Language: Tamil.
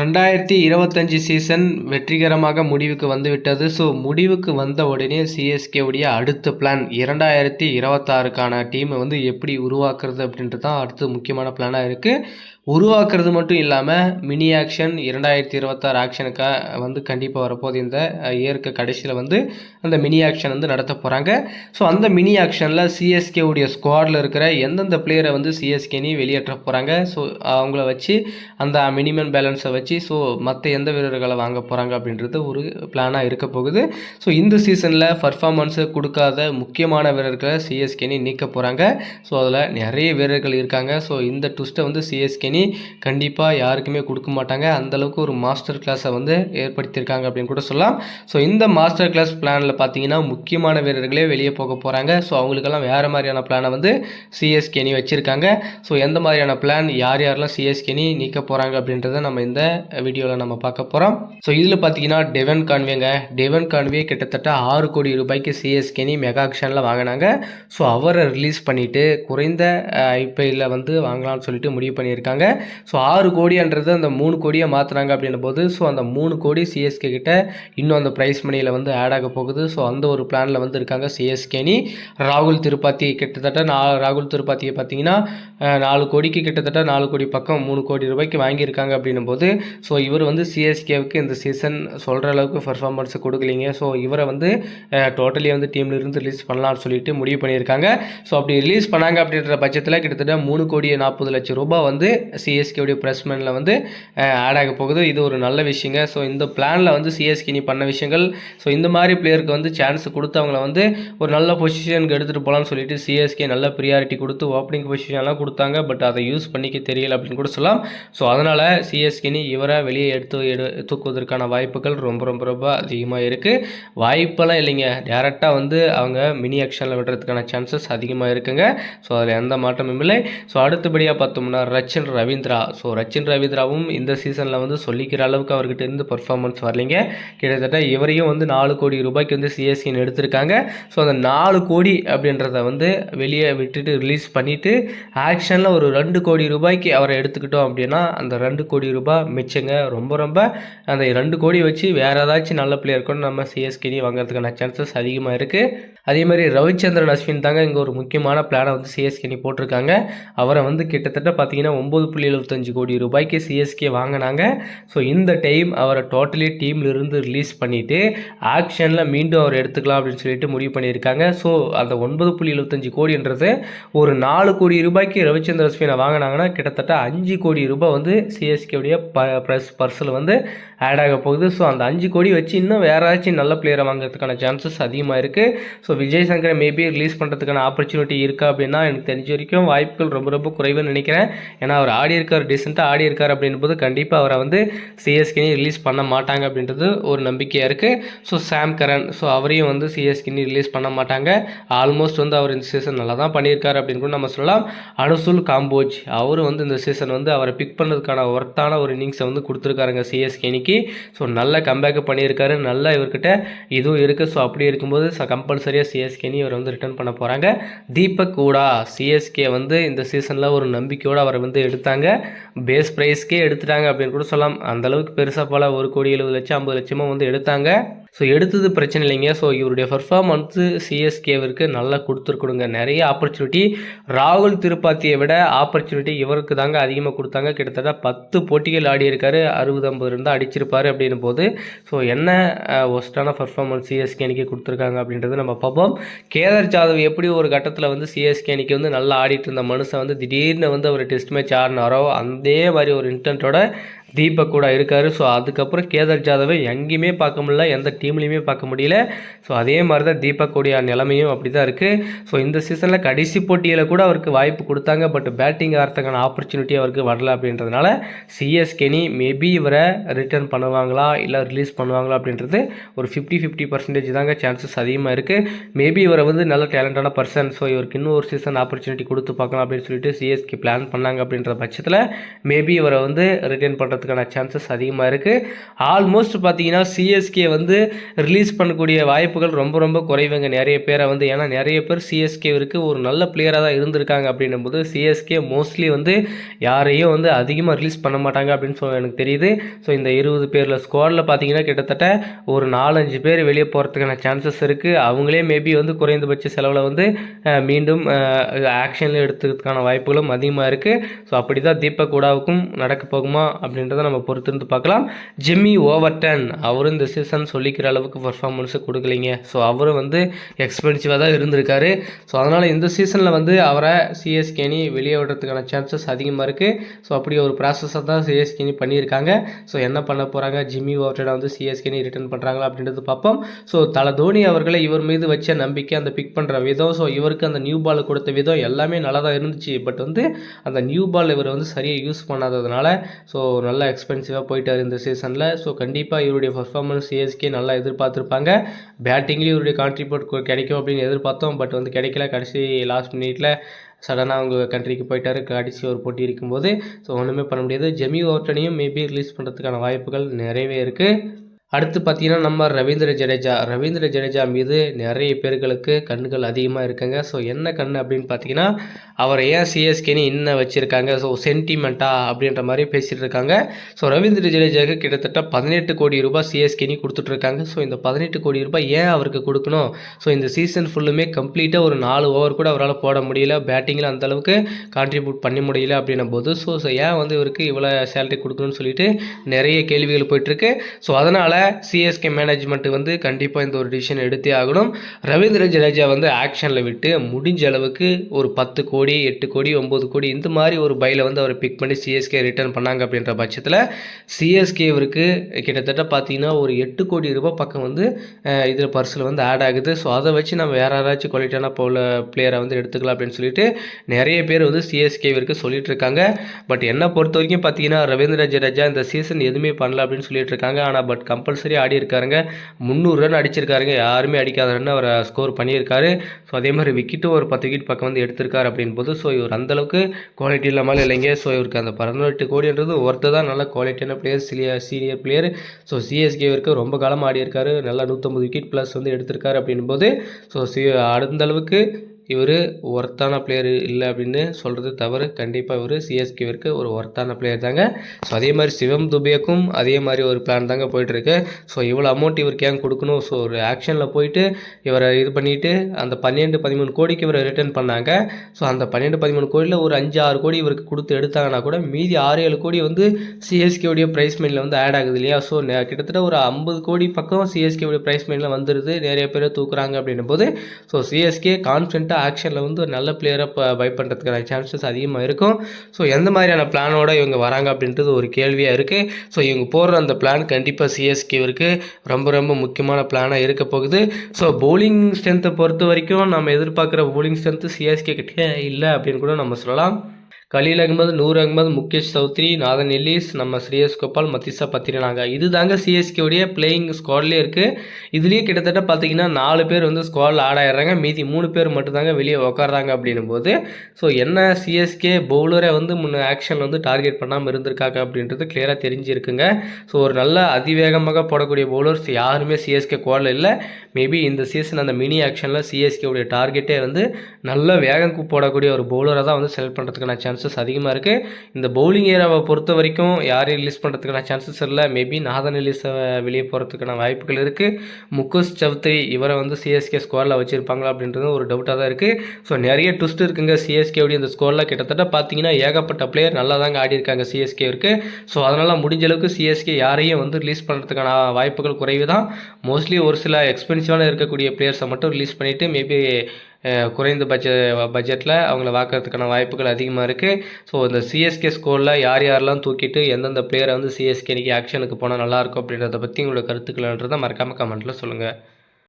ரெண்டாயிரத்தி இருபத்தஞ்சி சீசன் வெற்றிகரமாக முடிவுக்கு வந்துவிட்டது. ஸோ முடிவுக்கு வந்த உடனே சிஎஸ்கே உடைய அடுத்த பிளான் இரண்டாயிரத்தி இருபத்தாறுக்கான டீமை வந்து எப்படி உருவாக்குறது அப்படின்றது தான் அடுத்து முக்கியமான பிளானாக இருக்குது உருவாக்குறது மட்டும் இல்லாமல் மினி ஆக்ஷன் இரண்டாயிரத்தி இருபத்தாறு ஆக்ஷனுக்காக வந்து கண்டிப்பாக வரப்போது இந்த இயற்கை கடைசியில் வந்து அந்த மினி ஆக்ஷன் வந்து நடத்த போகிறாங்க ஸோ அந்த மினி ஆக்ஷனில் சிஎஸ்கே உடைய ஸ்குவாடில் இருக்கிற எந்தெந்த பிளேயரை வந்து சிஎஸ்கேனி வெளியேற்ற போகிறாங்க ஸோ அவங்கள வச்சு அந்த மினிமம் பேலன்ஸை வச்சு ஸோ மற்ற எந்த வீரர்களை வாங்க போகிறாங்க அப்படின்றது ஒரு பிளானாக இருக்க போகுது. ஸோ இந்த சீசனில் பர்ஃபார்மன்ஸை கொடுக்காத முக்கியமான வீரர்களை சிஎஸ்கேனி நீக்க போகிறாங்க ஸோ அதில் நிறைய வீரர்கள் இருக்காங்க. ஸோ இந்த ட்விஸ்ட்டை வந்து சிஎஸ்கேனி கண்டிப்பாக யாருக்குமே கொடுக்க மாட்டாங்க. அந்தளவுக்கு ஒரு மாஸ்டர் கிளாஸை வந்து ஏற்படுத்தியிருக்காங்க அப்படின்னு கூட சொல்லலாம். ஸோ இந்த மாஸ்டர் கிளாஸ் பிளானில் பார்த்தீங்கன்னா முக்கியமான வீரர்களே வெளியே போக போகிறாங்க ஸோ அவங்களுக்கெல்லாம் வேறு மாதிரியான பிளானை வந்து சிஎஸ்கேனி வச்சுருக்காங்க. ஸோ எந்த மாதிரியான பிளான் யார் யாரெல்லாம் சிஎஸ்கேனி நீக்க போகிறாங்க அப்படின்றத நம்ம இந்த வீடியோவில் நம்ம பார்க்க போகிறோம் ஸோ இதில் பார்த்தீங்கன்னா டெவன் கான்வேங்க டெவன் கான்வே கிட்டத்தட்ட ஆறு கோடி ரூபாய்க்கு சிஎஸ்கேனி மெகா ஆக்ஷனில் வாங்கினாங்க. ஸோ அவரை ரிலீஸ் பண்ணிவிட்டு குறைந்த ஐபிஐயில் வந்து வாங்கலாம்னு சொல்லிட்டு முடிவு பண்ணியிருக்காங்க. ஸோ ஆறு கோடின்றது அந்த மூணு கோடியை மாற்றுறாங்க அப்படின்னும் போது ஸோ அந்த மூணு கோடி சிஎஸ்கே கிட்ட இன்னும் அந்த ப்ரைஸ் மணியில் வந்து ஆட் ஆக போகுது. ஸோ அந்த ஒரு பிளானில் வந்து இருக்காங்க சிஎஸ்கேனி ராகுல் திருப்பாத்தி கிட்டத்தட்ட நா ராகுல் திருப்பாத்தியை பார்த்தீங்கன்னா நாலு கோடிக்கு கிட்டத்தட்ட நாலு கோடி பக்கம் மூணு கோடி ரூபாய்க்கு வாங்கியிருக்காங்க அப்படின்னும் போது ஸோ இவர் வந்து சிஎஸ்கேவுக்கு இந்த சீசன் சொல்கிற அளவுக்கு பர்ஃபார்மன்ஸ் கொடுக்கலீங்க. ஸோ இவரை வந்து டோட்டலி வந்து டீம்லேருந்து ரிலீஸ் பண்ணலாம்னு சொல்லிட்டு முடிவு பண்ணியிருக்காங்க. ஸோ அப்படி ரிலீஸ் பண்ணாங்க அப்படின்ற பட்சத்தில் கிட்டத்தட்ட மூணு கோடி நாற்பது லட்சம் ரூபாய் வந்து சிஎஸ்கேவுடைய ப்ரெஸ்மெண்ட்டில் வந்து ஆட் ஆக போகுது. இது ஒரு நல்ல விஷயங்க. ஸோ இந்த பிளானில் வந்து சிஎஸ்கே நீ பண்ண விஷயங்கள் ஸோ இந்த மாதிரி பிளேயருக்கு வந்து சான்ஸ் கொடுத்து அவங்கள வந்து ஒரு நல்ல பொசிஷனுக்கு எடுத்துகிட்டு போகலான்னு சொல்லிட்டு சிஎஸ்கே நல்ல ப்ரியாரிட்டி கொடுத்து ஓப்பனிங் பொசிஷன்லாம் கொடுத்தாங்க. பட் அதை யூஸ் பண்ணிக்க தெரியல அப்படின்னு கூட சொல்லலாம். ஸோ அதனால் சிஎஸ்கேனி இவரை வெளியே எடுத்து எடு தூக்குவதற்கான வாய்ப்புகள் ரொம்ப ரொம்ப ரொம்ப அதிகமாக இருக்குது வாய்ப்பெல்லாம் இல்லைங்க. டேரெக்டாக வந்து அவங்க மினி ஆக்ஷனில் விடுறதுக்கான சான்சஸ் அதிகமாக இருக்குங்க. ஸோ அதில் எந்த மாற்றமும் இல்லை. ஸோ அடுத்தபடியாக பார்த்தோம்னா ரச்சின் ரவீந்திரா. ஸோ ரச்சின் ரவீந்திராவும் இந்த சீசனில் வந்து சொல்லிக்கிற அளவுக்கு அவர்கிட்ட இருந்து பர்ஃபார்மன்ஸ் வரலைங்க. கிட்டத்தட்ட இவரையும் வந்து நாலு கோடி ரூபாய்க்கு வந்து சிஎஸ்சின்னு எடுத்திருக்காங்க. ஸோ அந்த நாலு கோடி அப்படின்றத வந்து வெளியே விட்டுட்டு ரிலீஸ் பண்ணிவிட்டு ஆக்ஷனில் ஒரு ரெண்டு கோடி ரூபாய்க்கு அவரை எடுத்துக்கிட்டோம் அப்படின்னா அந்த ரெண்டு கோடி ரூபாய் மிச்சங்க ரொம்ப ரொம்ப அந்த ரெண்டு கோடி வச்சு வேறு ஏதாச்சும் நல்ல பிளேயர் கூட நம்ம சிஎஸ்கேடி வாங்குறதுக்கான சான்சஸ் அதிகமாக இருக்குது அதே மாதிரி ரவிச்சந்திரன் அஸ்வின் தாங்க இங்கே ஒரு முக்கியமான பிளானை வந்து சிஎஸ்கேனி போட்டிருக்காங்க. அவரை வந்து கிட்டத்தட்ட பார்த்தீங்கன்னா ஒம்பது புள்ளி எழுபத்தஞ்சு கோடி ரூபாய்க்கு சிஎஸ்கே வாங்கினாங்க. ஸோ இந்த டைம் அவரை டோட்டலி டீம்ல இருந்து ரிலீஸ் பண்ணிவிட்டு ஆக்ஷனில் மீண்டும் அவர் எடுத்துக்கலாம் அப்படின்னு சொல்லிட்டு முடிவு பண்ணியிருக்காங்க. ஸோ அந்த ஒன்பது புள்ளி எழுபத்தஞ்சு கோடின்றது ஒரு நாலு கோடி ரூபாய்க்கு ரவிச்சந்திர அஸ்வினை வாங்கினாங்கன்னா கிட்டத்தட்ட அஞ்சு கோடி ரூபாய் வந்து சிஎஸ்கேவுடைய ப ப்ரெஸ் பர்ஸில் வந்து ஆட் ஆக போகுது. ஸோ அந்த அஞ்சு கோடி வச்சு இன்னும் வேறு ஏதாச்சும் நல்ல பிளேயரை வாங்குறதுக்கான சான்சஸ் அதிகமாக இருக்குது ஸோ விஜய் சங்கரை மேபி ரிலீஸ் பண்ணுறதுக்கான ஆப்பர்ச்சுனிட்டி இருக்கா அப்படின்னா எனக்கு தெரிஞ்ச வரைக்கும் வாய்ப்புகள் ரொம்ப ரொம்ப குறைவுன்னு நினைக்கிறேன். ஏன்னா அவர் ஆடி இருக்கார் டீசெண்டாக ஆடி இருக்கார் அப்படின்னும் போது கண்டிப்பாக அவரை வந்து சிஎஸ்கினி ரிலீஸ் பண்ண மாட்டாங்க அப்படின்றது ஒரு நம்பிக்கையாக இருக்குது ஸோ சாம் கரன் ஸோ அவரையும் வந்து சிஎஸ்கினி ரிலீஸ் பண்ண மாட்டாங்க. ஆல்மோஸ்ட் வந்து அவர் இந்த சீசன் நல்லா தான் பண்ணியிருக்காரு அப்படின்னு கூட நம்ம சொல்லலாம். அனுசுல் காம்போஜ் அவரும் வந்து இந்த சீசன் வந்து அவரை பிக் பண்ணுறதுக்கான ஒர்த்தான ஒரு இன்னிங்ஸ் வந்து கொடுத்துருக்காருங்க சிஎஸ்கேனிக்கு ஸோ நல்ல கம்பேக் பண்ணியிருக்காரு. நல்ல இவர்கிட்ட இதுவும் இருக்குது ஸோ அப்படி இருக்கும்போது கம்பல்சரியாக சிஎஸ்கேனி இவர் வந்து ரிட்டர்ன் பண்ண போகிறாங்க தீபக் கூடா சிஎஸ்கே வந்து இந்த சீசனில் ஒரு நம்பிக்கையோடு அவரை வந்து எடுத்தாங்க. பேஸ் ப்ரைஸ்க்கே எடுத்துட்டாங்க அப்படின்னு கூட சொல்லலாம். அந்த அளவுக்கு பெருசாக பல ஒரு கோடி எழுபது லட்சம் ஐம்பது லட்சமாக வந்து எடுத்தாங்க. ஸோ எடுத்தது பிரச்சனை இல்லைங்க. ஸோ இவருடைய பர்ஃபார்மன்ஸு சிஎஸ்கேவிற்கு நல்லா கொடுத்துருக்கணுங்க. நிறைய ஆப்பர்ச்சுனிட்டி ராகுல் திருப்பாத்தியை விட ஆப்பர்ச்சுனிட்டி இவருக்கு தாங்க அதிகமாக கொடுத்தாங்க. கிட்டத்தட்ட பத்து போட்டிகள் ஆடியிருக்காரு அறுபது ஐம்பது இருந்தால் அடிச்சிருப்பாரு அப்படின்னும் போது. ஸோ என்ன ஒஸ்டான பர்ஃபார்மன்ஸ் சிஎஸ்கே அணிக்கு கொடுத்துருக்காங்க அப்படின்றது நம்ம பார்ப்போம். கேதர் ஜாதவ் எப்படி ஒரு கட்டத்தில் வந்து சிஎஸ்கே அணிக்கு வந்து நல்லா ஆடிட்டு இருந்த மனுஷன் வந்து திடீர்னு வந்து அவர் டெஸ்ட் மேட்ச் ஆடினாரோ அதே மாதிரி ஒரு இன்டென்ட்டோட தீபக் கூட இருக்கார். ஸோ அதுக்கப்புறம் கேதார் ஜாதவை எங்கேயுமே பார்க்க முடியல. எந்த டீம்லேயுமே பார்க்க முடியல. ஸோ அதே மாதிரி தான் தீபக் உடைய நிலைமையும் அப்படி தான் இருக்குது ஸோ இந்த சீசனில் கடைசி போட்டியில் கூட அவருக்கு வாய்ப்பு கொடுத்தாங்க. பட் பேட்டிங் ஆகிறதுக்கான ஆப்பர்ச்சுனிட்டி அவருக்கு வரல அப்படின்றதுனால சிஎஸ்கேனி மேபி இவரை ரிட்டர்ன் பண்ணுவாங்களா? இல்லை ரிலீஸ் பண்ணுவாங்களா? அப்படின்றது ஒரு ஃபிஃப்டி ஃபிஃப்டி பர்சன்டேஜ் தாங்க சான்சஸ் அதிகமாக இருக்குது மேபி இவரை வந்து நல்ல டேலண்டான பர்சன் ஸோ இவருக்கு இன்னும் ஒரு சீசன் ஆப்பர்ச்சுனிட்டி கொடுத்து பார்க்கலாம் அப்படின்னு சொல்லிட்டு சிஎஸ்கே பிளான் பண்ணாங்க அப்படின்ற பட்சத்தில் மேபி இவரை வந்து ரிட்டர்ன் பண்ணுறது பண்ணுறதுக்கான சான்சஸ் அதிகமாக இருக்குது ஆல்மோஸ்ட் பார்த்தீங்கன்னா சிஎஸ்கே வந்து ரிலீஸ் பண்ணக்கூடிய வாய்ப்புகள் ரொம்ப ரொம்ப குறைவுங்க. நிறைய பேரை வந்து ஏன்னா நிறைய பேர் சிஎஸ்கேவிற்கு ஒரு நல்ல பிளேயராக தான் இருந்திருக்காங்க அப்படின்னும் போது சிஎஸ்கே மோஸ்ட்லி வந்து யாரையும் வந்து அதிகமாக ரிலீஸ் பண்ண மாட்டாங்க அப்படின்னு சொல்ல எனக்கு தெரியுது. ஸோ இந்த இருபது பேரில் ஸ்குவாடில் பார்த்தீங்கன்னா கிட்டத்தட்ட ஒரு நாலஞ்சு பேர் வெளியே போகிறதுக்கான சான்சஸ் இருக்குது அவங்களே மேபி வந்து குறைந்தபட்ச செலவில் வந்து மீண்டும் ஆக்ஷனில் எடுத்துக்கிறதுக்கான வாய்ப்புகளும் அதிகமாக இருக்குது ஸோ அப்படி தான் தீபக் கூடாவுக்கும் நடக்க போகுமா அப்படின்றத நம்ம பொறுத்திருந்து பார்க்கலாம். ஜிம்மி ஓவர்டன் அவரும் இந்த சீசன் சொல்லிக்கிற அளவுக்கு பர்ஃபார்மன்ஸை கொடுக்கலைங்க. ஸோ அவரும் வந்து எக்ஸ்பென்சிவாக தான் இருந்திருக்காரு. ஸோ அதனால் இந்த சீசனில் வந்து அவரை சிஎஸ்கேனி வெளியே விடுறதுக்கான சான்சஸ் அதிகமாக இருக்குது ஸோ அப்படி ஒரு ப்ராசஸை தான் சிஎஸ்கேனி பண்ணியிருக்காங்க. ஸோ என்ன பண்ண போகிறாங்க ஜிம்மி ஓவர்டனை வந்து சிஎஸ்கேனி ரிட்டர்ன் பண்ணுறாங்களா அப்படின்றது பார்ப்போம். ஸோ தலை தோனி அவர்களை இவர் மீது வச்ச நம்பிக்கை அந்த பிக் பண்ணுற விதம் ஸோ இவருக்கு அந்த நியூ பால் கொடுத்த விதம் எல்லாமே நல்லா தான் இருந்துச்சு. பட் வந்து அந்த நியூ பால் இவர் வந்து சரியாக யூஸ் பண்ணாததுனால ஸோ நல்லா நல்லா எக்ஸ்பென்சிவாக போயிட்டார் இந்த சீசனில் ஸோ கண்டிப்பாக இவருடைய பர்ஃபார்மன்ஸ் சிஎஸ்கே நல்லா எதிர்பார்த்துருப்பாங்க. பேட்டிங்லேயும் இவருடைய கான்ட்ரிபியூட் கிடைக்கும் அப்படின்னு எதிர்பார்த்தோம். பட் வந்து கிடைக்கல. கடைசி லாஸ்ட் மினிட்ல சடனாக அவங்க கண்ட்ரிக்கு போயிட்டார். கடைசி ஒரு போட்டி இருக்கும்போது. ஸோ ஒன்றுமே பண்ண முடியாது. ஜெமி ஓட்டனையும் மேபி ரிலீஸ் பண்ணுறதுக்கான வாய்ப்புகள் நிறையவே இருக்குது அடுத்து பார்த்தீங்கன்னா நம்ம ரவீந்திர ஜடேஜா. ரவீந்திர ஜடேஜா மீது நிறைய பேர்களுக்கு கண்ணுகள் அதிகமாக இருக்குங்க. ஸோ என்ன கண் அப்படின்னு பார்த்தீங்கன்னா அவர் ஏன் சிஎஸ்கேன்னு இன்னும் வச்சுருக்காங்க. ஸோ சென்டிமெண்ட்டா அப்படின்ற மாதிரி பேசிகிட்டு இருக்காங்க. ஸோ ரவீந்திர ஜடேஜாவுக்கு கிட்டத்தட்ட பதினெட்டு கோடி ரூபாய் சிஎஸ்கேனி கொடுத்துட்ருக்காங்க ஸோ இந்த பதினெட்டு கோடி ரூபாய் ஏன் அவருக்கு கொடுக்கணும்? ஸோ இந்த சீசன் ஃபுல்லுமே கம்ப்ளீட்டாக ஒரு நாலு ஓவர் கூட அவரால் போட முடியல. பேட்டிங்கில் அந்தளவுக்கு கான்ட்ரிபியூட் பண்ண முடியல அப்படின்னும் போது ஸோ ஏன் வந்து இவருக்கு இவ்வளோ சேலரி கொடுக்கணும்னு சொல்லிட்டு நிறைய கேள்விகள் போயிட்டுருக்கு ஸோ அதனால் சிஎஸ்கே மேனேஜ்மெண்ட் வந்து கண்டிப்பாக இந்த ஒரு டிசிஷன் எடுத்தே ஆகணும். ரவீந்திர ஜடேஜா வந்து ஆக்ஷனில் விட்டு முடிஞ்ச அளவுக்கு ஒரு பத்து கோடி எட்டு கோடி ஒம்பது கோடி இந்த மாதிரி ஒரு பையில் வந்து அவரை பிக் பண்ணி சிஎஸ்கே ரிட்டர்ன் பண்ணாங்க அப்படின்ற பட்சத்தில் சிஎஸ்கேவிற்கு கிட்டத்தட்ட பார்த்தீங்கன்னா ஒரு எட்டு கோடி ரூபாய் பக்கம் வந்து இதில் பர்ஸில் வந்து ஆட் ஆகுது. ஸோ அதை வச்சு நம்ம வேறு யாராச்சும் குவாலிட்டியான போல பிளேயரை வந்து எடுத்துக்கலாம் அப்படின்னு சொல்லிட்டு நிறைய பேர் வந்து சிஎஸ்கேவிற்கு சொல்லிட்டு இருக்காங்க. பட் என்னை பொறுத்த வரைக்கும் பார்த்தீங்கன்னா ரவீந்திர ஜடேஜா இந்த சீசன் எதுவுமே பண்ணல அப்படின்னு சொல்லிட்டு இருக்காங்க. ஆனால் பட் கம்பெனி கம்பல்சரி ஆடி இருக்காருங்க. முந்நூறு ரன் அடிச்சிருக்காருங்க. யாருமே அடிக்காத ரன் அவர் ஸ்கோர் பண்ணியிருக்காரு. ஸோ அதே மாதிரி விக்கெட்டும் ஒரு பத்து விக்கெட் பக்கம் வந்து எடுத்திருக்காரு அப்படின் போது ஸோ இவர் அந்தளவுக்கு குவாலிட்டி இல்லாமல் இல்லைங்க. ஸோ இவருக்கு அந்த பதினெட்டு கோடின்றது ஒருத்தர் தான். நல்ல குவாலிட்டியான player senior senior player so சிஎஸ்கேவிற்கு ரொம்ப காலம் ஆடி இருக்காரு நல்லா நூற்றம்பது விக்கெட் ப்ளஸ் வந்து எடுத்திருக்காரு அப்படின்போது ஸோ சி அந்த அளவுக்கு இவர் ஒர்த்தான பிளேயர் இல்லை அப்படின்னு சொல்கிறது தவறு. கண்டிப்பாக இவர் சிஎஸ்கேவிற்கு ஒரு ஒர்த்தான பிளேயர் தாங்க. ஸோ அதே மாதிரி சிவம் துபேக்கும் அதே மாதிரி ஒரு பிளான் தாங்க போயிட்டுருக்கு. ஸோ இவ்வளோ அமௌண்ட் இவருக்கு ஏன் கொடுக்கணும்? ஸோ ஒரு ஆக்ஷனில் போயிட்டு இவரை இது பண்ணிவிட்டு அந்த பன்னெண்டு பதிமூணு கோடிக்கு இவரை ரிட்டர்ன் பண்ணாங்க. ஸோ அந்த பன்னெண்டு பதிமூணு கோடியில் ஒரு அஞ்சு ஆறு கோடி இவருக்கு கொடுத்து எடுத்தாங்கன்னா கூட மீதி ஆறு ஏழு கோடி வந்து சிஎஸ்கேவுடைய ப்ரைஸ் மெயினில் வந்து ஆட் ஆகுது இல்லையா? ஸோ கிட்டத்தட்ட ஒரு ஐம்பது கோடி பக்கம் சிஎஸ்கேவுடைய ப்ரைஸ் மெயினில் வந்துடுது நிறைய பேர் தூக்குறாங்க அப்படின்னும் போது ஸோ சிஎஸ்கே கான்ஃபிடண்ட்டாக ஆக்ஷனில் வந்து ஒரு நல்ல பிளேயரை இப்போ பை பண்ணுறதுக்கான சான்சஸ் அதிகமாக இருக்கும். ஸோ எந்த மாதிரியான பிளானோட இவங்க வராங்க அப்படின்றது ஒரு கேள்வியாக இருக்குது ஸோ இவங்க போடுற அந்த பிளான் கண்டிப்பாக சிஎஸ்கேவிற்கு ரொம்ப ரொம்ப முக்கியமான பிளானாக இருக்க போகுது. ஸோ பவுலிங் ஸ்ட்ரென்த்தை பொறுத்த வரைக்கும் நம்ம எதிர்பார்க்குற பவுலிங் ஸ்ட்ரென்த்து சிஎஸ்கே கிட்டே இல்லை அப்படின்னு கூட நம்ம சொல்லலாம். கலீல் அகமது நூர் அகமது முகேஷ் சௌத்ரி நாதன் எல்லிஸ் நம்ம ஸ்ரீஎஸ் கோபால் மத்திசா பத்திரனாங்க இது தாங்க சிஎஸ்கேவுடைய பிளேயிங் ஸ்குவாட்லேயே இருக்குது இதுலேயே கிட்டத்தட்ட பார்த்தீங்கன்னா நாலு பேர் வந்து ஸ்குவாடில் ஆட் ஆயிடுறாங்க. மீதி மூணு பேர் மட்டும்தாங்க வெளியே உக்காடுறாங்க அப்படின்னும் போது ஸோ என்ன சிஎஸ்கே பவுலரை வந்து முன்ன ஆக்ஷனில் வந்து டார்கெட் பண்ணாமல் இருந்திருக்காங்க அப்படின்றது கிளியராக தெரிஞ்சிருக்குங்க. ஸோ ஒரு நல்ல அதிவேகமாக போடக்கூடிய பவுலர்ஸ் யாருமே சிஎஸ்கே குவாடில் இல்லை. மேபி இந்த சீசன் அந்த மினி ஆக்ஷனில் சிஎஸ்கேவுடைய டார்கெட்டே வந்து நல்ல வேகம் போடக்கூடிய ஒரு பவுலரை தான் வந்து செலக்ட் பண்ணுறதுக்கான சான்ஸ் சான்சஸ் அதிகமாக இருக்குது இந்த பவுலிங் ஏரியாவை பொறுத்த வரைக்கும் யாரையும் ரிலீஸ் பண்ணுறதுக்கான சான்சஸ் இல்லை. மேபி நாதன் ரிலீஸை வெளியே போகிறதுக்கான வாய்ப்புகள் இருக்குது முகுஷ் சௌத்ரி இவரை வந்து சிஎஸ்கே ஸ்கோரில் வச்சுருப்பாங்களா அப்படின்றது ஒரு டவுட்டாக தான் இருக்குது ஸோ நிறைய ட்விஸ்ட் இருக்குங்க சிஎஸ்கேவுடைய இந்த ஸ்கோரில் கிட்டத்தட்ட பார்த்தீங்கன்னா ஏகப்பட்ட பிளேயர் நல்லா தாங்க ஆடி இருக்காங்க சிஎஸ்கே இருக்குது ஸோ அதனால் முடிஞ்ச அளவுக்கு சிஎஸ்கே யாரையும் வந்து ரிலீஸ் பண்ணுறதுக்கான வாய்ப்புகள் குறைவு தான். மோஸ்ட்லி ஒரு சில எக்ஸ்பென்சிவான இருக்கக்கூடிய பிளேயர்ஸை மட்டும் ரிலீஸ் பண்ணிவிட்டு மேபி குறைந்த பட்ஜ பட்ஜெட்டில் அவங்கள வாக்கிறதுக்கான வாய்ப்புகள் அதிகமாக இருக்குது ஸோ இந்த சிஎஸ்கே ஸ்கோரில் யார் யாரெல்லாம் தூக்கிட்டு எந்தெந்த பிளேயரை வந்து சிஎஸ்கே இன்றைக்கி ஆக்ஷனுக்கு போனால் நல்லாயிருக்கும் அப்படின்றத பற்றி உங்களோட கருத்துக்கள்ன்றதை மறக்காமல் கமெண்ட்டில் சொல்லுங்கள்